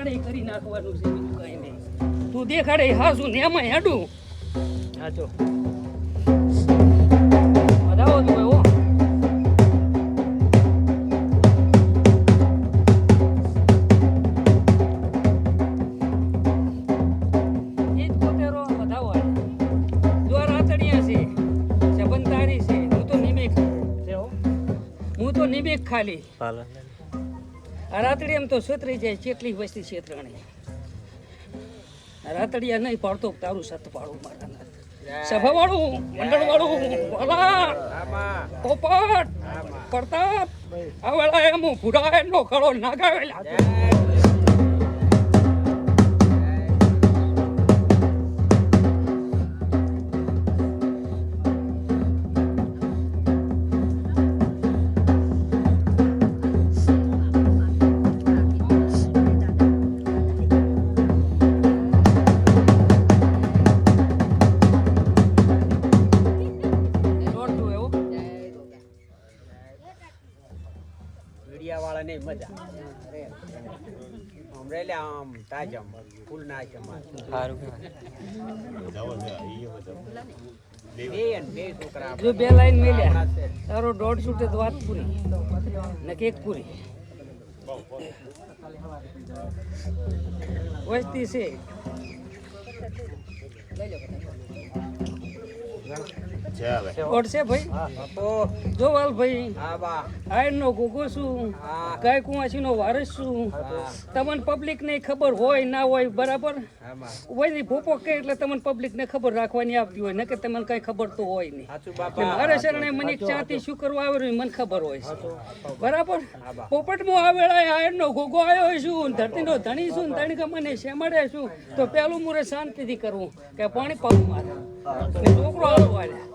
કરી નાખવાનું છે બીજું કઈ નહીં. તું દેખાડે હાસુ ને એમાં હેડું. હાચો વધાવો તું એવો એ જ કોતેરો વધાવો. આલે. દ્વાર આતડિયા છે સબંધારી છે. હું ખાલી. રાતડી એમ તો છેતરી જાય ચેટલી વસ્તી છેતરાણી. રાતડિયા નહીં પાડતો તારું સત પાડું મારા નાથ. સભા વાળું મંડળ વાળું વાલા પોપટ પ્રતાપ આ વેળા એમ ભૂરા એમનો ખડો નાગાવેલા આમ તાજમ ફૂલ ના ચમા સારું જો બે લાઈન મેલ્યા તારો દોઢ છૂટે તો વાત પૂરી. ને કેક પૂરી. વસ્તી છે. ઓળશે ભાઈ? જોવાલ ભાઈ હા બા. ગોગો છું વારસ છું. તમને પબ્લિક ને ખબર હોય ના હોય બરાબર? હા બા. ભોપો કે એટલે તમને પબ્લિક ને ખબર રાખવાની આપતી હોય ને કે તમને કઈ ખબર તો હોય નહીં. મારે શરણે મને ચાથી શું કરવા આવેલું મને ખબર હોય છે. બરાબર. પોપટમાં આવેલા વેળાએ આયરનો ગોગો આવ્યો છું ધરતીનો ધણી છું ધણી મને શેમાડે છું તો પેલું મુરે શાંતિથી કરવું કે પાણી પાવું મારે. ને છોકરો આવો આલ્યા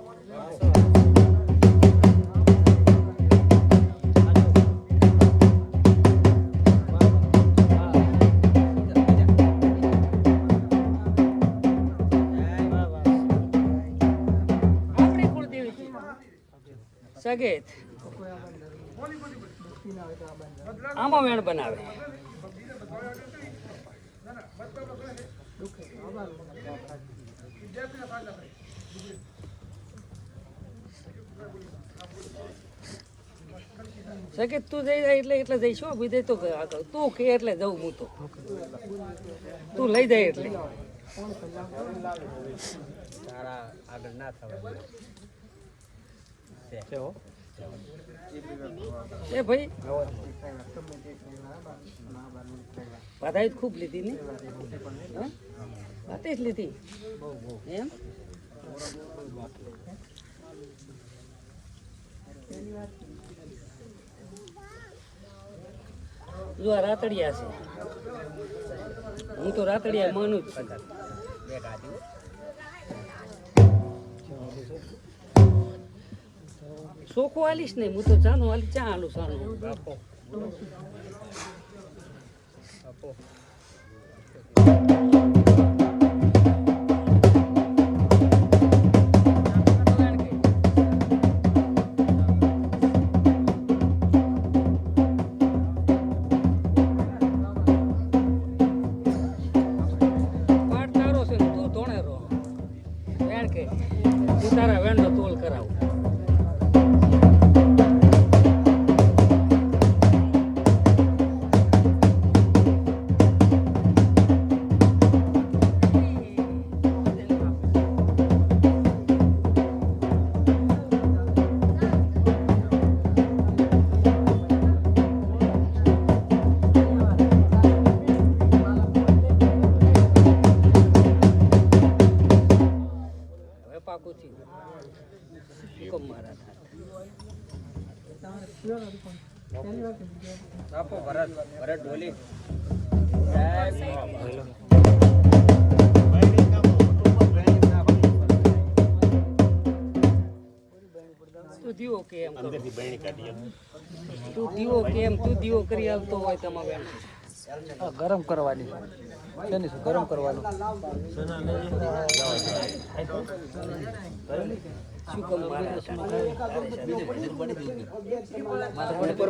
આપણી કુળદેવી છે સગેત બનાવે સગેત તું જઈ જાય એટલે એટલે જઈશું આ વિદય તો તું કે એટલે જઉં હું તો. તું લઈ જાય એટલે. તારા આગળ ના થવા એ ભાઈ બધાય ખૂબ લીધી ને? જ લીધી. એમ? જો આ રાતડિયા છે. હું તો રાતડિયા માનું જ ચોખ્ખું આલીશ ને હું તો જાનું આલી ચા આલું સાનું તું દીવો કે એમ તું દીવો કે એમ તું દીવો કરી આવતો હોય તમારે ગરમ કરવાની. શેની શું ગરમ કરવાનું? શું કહું? મારા ઉપર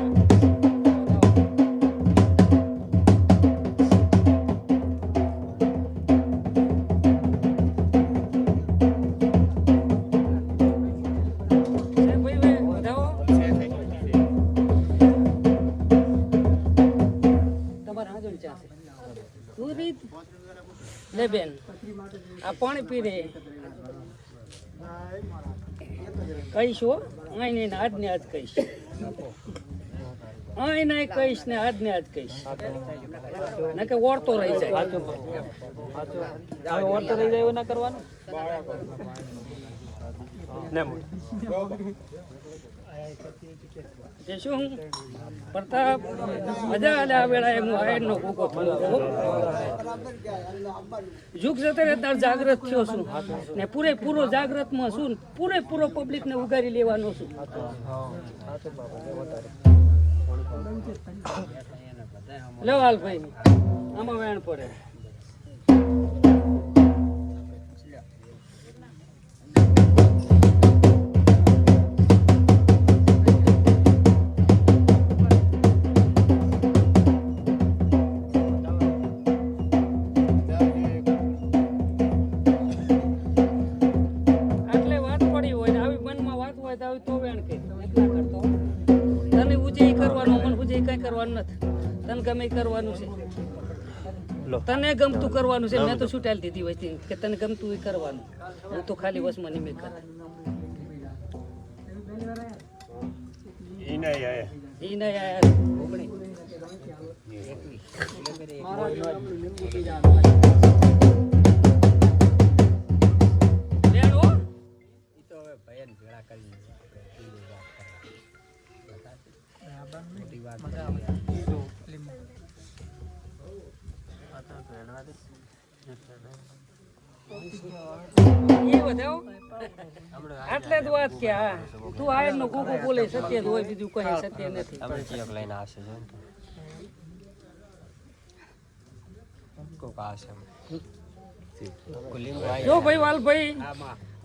આ પાણી પી રે કહીશ હો અહીં ને આજ ને આજ કહીશ. અહીં નહીં કહીશ ને આજ ને આજ કહીશ. ના કે ઓળતો રહી જાય. ઓળતો રહી જાય એવું ના કરવાનું? શું? પ્રતાપ, મજા આલે આ વેળાએ હું આયરનો ભૂકો થયો યુગ જતરે તાર જાગૃત થયો છું. ને પૂરેપૂરો જાગૃતમાં છું પૂરેપૂરો પબ્લિકને ઉગારી લેવાનો છું. લેવાલ ભાઈ. આમાં વેણ પડે. ગમે કરવાનું છે. તને ગમતું કરવાનું છે. મેં તો છૂટાલ દીધી હોય કે તને ગમતું એ કરવાનું. હું તો ખાલી વસમાં નિમિત્ત કર એ આટલે જ વાત કે હા તું આયરનું કુકુ બોલે સત્ય જ હોય બીજું કહી સત્ય નથી. જો ભાઈ વાલભાઈ.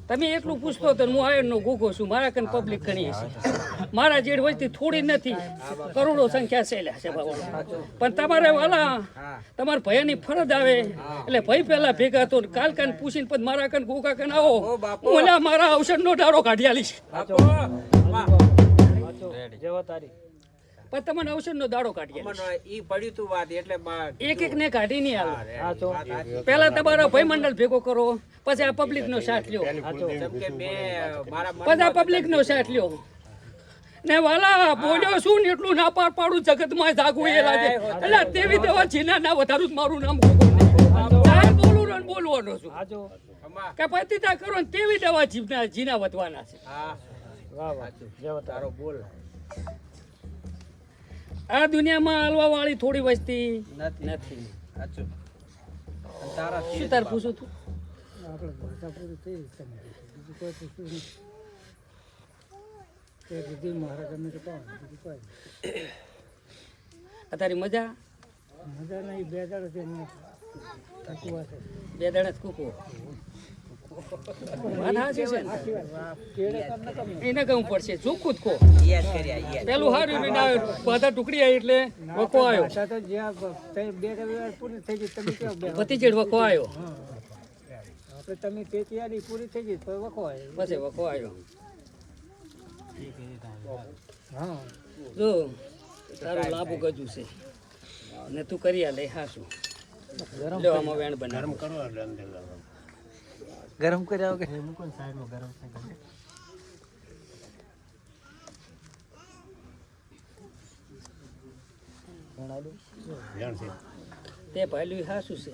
તમે એટલું પૂછતો તો હું આયર નો ગુગો છું મારા કન પબ્લિક ઘણી છે મારા જેડ વસ્તી થોડી નથી કરોડો સંખ્યા છેલ્યા છે બાબા પણ તમારે વાલા તમારા તમારે ભયાની ફરજ આવે એટલે ભાઈ પેલા ભેગા તો કાલ કાન પૂછીને પછી મારા કન ગોગા કન આવો. ઓ હું ઓલા મારા અવસરનો ડારો કાઢી આલીશ. જેવો તારી. પણ તમને અવસરનો દાડો કાઢી આલીશ. ઈ પડ્યું તું વાત એટલે એક એક ને કાઢી નહીં આવે. પેલા તમારો ભાઈ મંડળ ભેગો કરો પછી આ પબ્લિક નો સાથ લ્યો. જેમ કે મેં મારા પછી આ પબ્લિક નો સાથ લ્યો. ને વાલા બોલ્યો શું ને એટલું ના પાર પાડું જગતમાં જાગવું એ લાગે. એટલે તેવી તેવા જીના ના વધારું જ મારું નામ બોલું ને બોલવાનો છું. કે પતિતા કરો ને તેવી દવા જીના વધવાના છે. વાહ વાહ. તારો બોલ. આ દુનિયામાં હાલવા વાળી થોડી વસ્તી નથી. નથી. સાચું. તારા શું તાર પૂછું તું? આ તારી મજા? બે દાડા જ કૂકો વાત સાચી છે ને? એને કહું પડશે. ચોખ્ખું જ કહો પેલું હારું આવે બધા ટુકડી આવી એટલે વખો આવ્યો. વખો આવ્યો. તમે તે તૈયારી પૂરી થઈ ગઈ તો વખો આવ્યો. પછી વખો આવ્યો. હા. જો તારું લાંબુ ગજુ છે. ને તું કરી લે હાસું લ્યો વેણ બનાવ. કરો ગરમ કર્યા કે મૂકો ને સાઈડમાં ગરમ થાય તે પહેલું સાસું છે.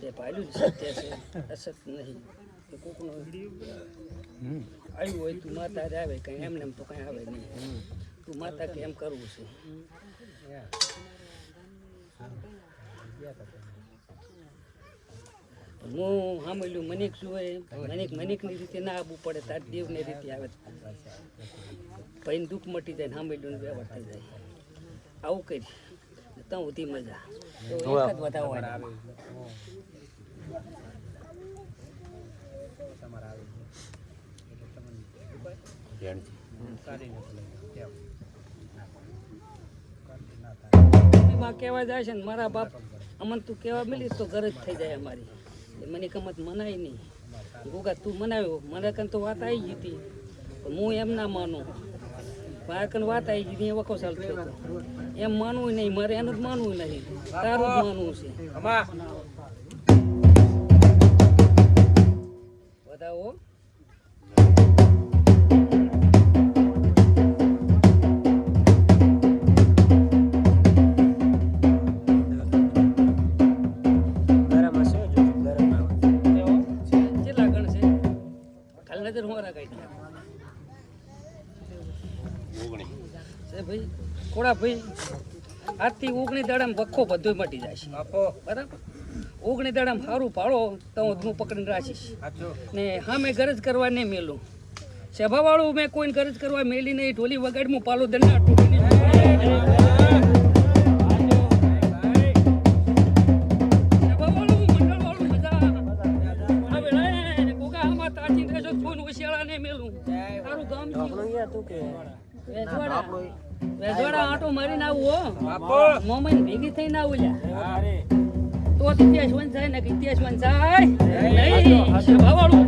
તે પહેલું સત્ય છે અસત નહીં. કોકનો આવ્યું હોય તું માતા જ આવે કંઈ એમને એમ તો કંઈ આવે નહીં. તું માતા કેમ કરવું છે? હું સાંભળ્યું મનિક હોય મનિક મનિકની રીતે ના આવવું પડે તાર દેવની રીતે આવે. પછી દુઃખ મટી જાય ને સાંભળ્યું વ્યવહાર થઈ જાય. આવું કરી ત્યાં સુધી મજા. તો એક જ સારી નથી લાગી કહેવા જાય છે ને મારા બાપ, અમન તું કહેવા મિલી તો ઘર જ થઈ જાય અમારી. મને કમત મનાય નહીં. ગોગા, તું મનાવ્યો. મને કન તો વાત આવી ગઈ હતી. પણ હું એમ ના માનું. મારા કન વાત આવી ગઈ એ વખો થયો એમ માનવું નહીં. મારે એનું જ માનવું નહીં. તારું જ માનવું છે. ભાઈ આજથી ઓગણી દાડામાં વખો બધો મટી આપો બરાબર? ઓગણી દાડામાં સારું પાડો તો હું પકડીને રાખીશ. ને હા મેં ગરજ કરવા નહીં મેલું. સભાવાળું મેં કોઈને ગરજ કરવા મેલી નહીં ઢોલી વગાડ હું પાલો દંડા ટોળીની આંટો મારીને આવું હો. આપો ભેગી થઈને આવું લ્યા. તો ઇતિહાસ વંચાય ને કે ઇતિહાસ વંચાય નહીં. સભાવાળું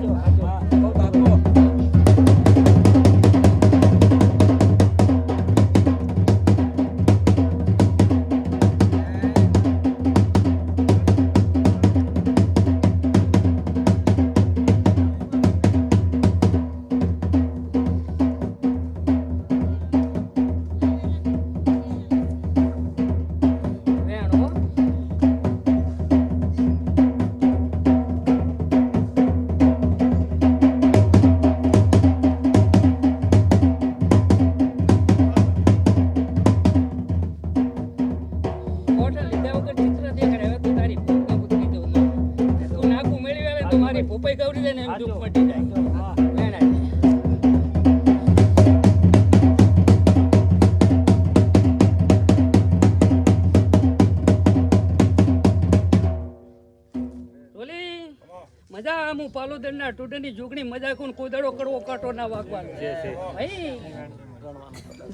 પાલોદરના ટૂટની જોગણી મજા કોણ કોદડો કરવો કાટો ના વાગવાનો.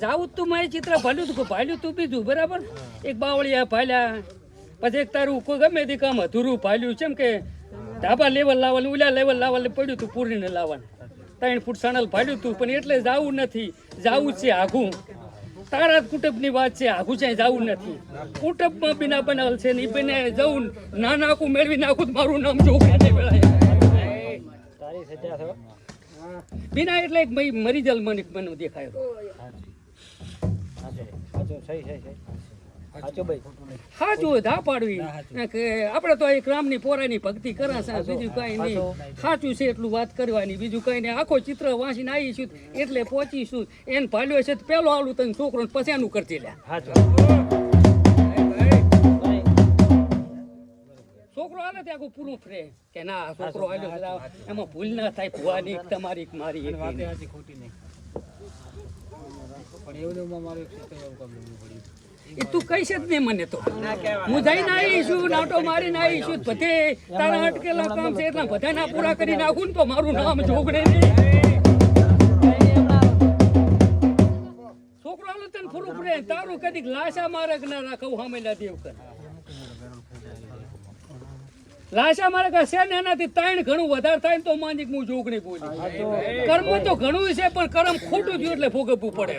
જાવું તું મારે ચિત્ર ભાલ્યું તું ભાલ્યું તું બીજું બરાબર? એક બાવળિયા ભાલ્યા પછી એક તારું કોઈ ગમે તે કામ અધૂરું ભાલ્યું છે કે ધાબા લેવલ લાવવાનું ઉલ્યા લેવલ લાવવાનું પડ્યું તું પૂરીને લાવવાનું. ત્રણ ફૂટ સણલ ભાડ્યું તું પણ એટલે જાવું નથી. જાવું છે આઘું. તારા કુટુંબની વાત છે આઘું છે જાવું નથી. કુટુંબમાં બિના બનાવેલ છે ને એ બને જવું. ના નાખું મેળવી નાખું મારું નામ જોગા વેળાય સજા બિના એટલે એક ભાઈ મરી જલ મને મને દેખાય સાચો ધા પાડવી. કે આપણે તો એક રામની પોરાની ભક્તિ કરાશે બીજું કઈ નહીં. સાચું છે એટલું વાત કરવાની. બીજું કઈ નહીં. આખો ચિત્ર વાંચીને આવીશું એટલે પહોંચીશું એને ભાલ્યો છે તો પેલો આવડું તને છોકરો પછી આનું કરતી લે સાચો છોકરો આવે ત્યાં પૂરું ફરે? કે ના છોકરો આવ્યો એમાં ભૂલ ના થાય ભુવાની તમારી મારી એક વાતે. ખોટી નહીં. પણ એવું ને મારું એક ક્ષેત્ર એવું કામ લેવું પડ્યું. એ તું કહીશ જ નહીં મને તો. હું જઈને નાટો મારીને આવીશું બધે તારા અટકેલા કામ છે એટલા બધાના પૂરા કરી નાખું ને તો મારું નામ જોગડે છોકરો તને ફૂરું પડે તારું કદીક લાશા મારે કે ના રાખવું હામેલા દેવ કર. લાશા મારે કે છે ને એનાથી ત્રણ ઘણું વધારે થાય ને તો માનીક હું જોગણી બોલી. કર્મ તો ઘણું છે પણ કર્મ ખોટું થયું એટલે ભોગવવું પડે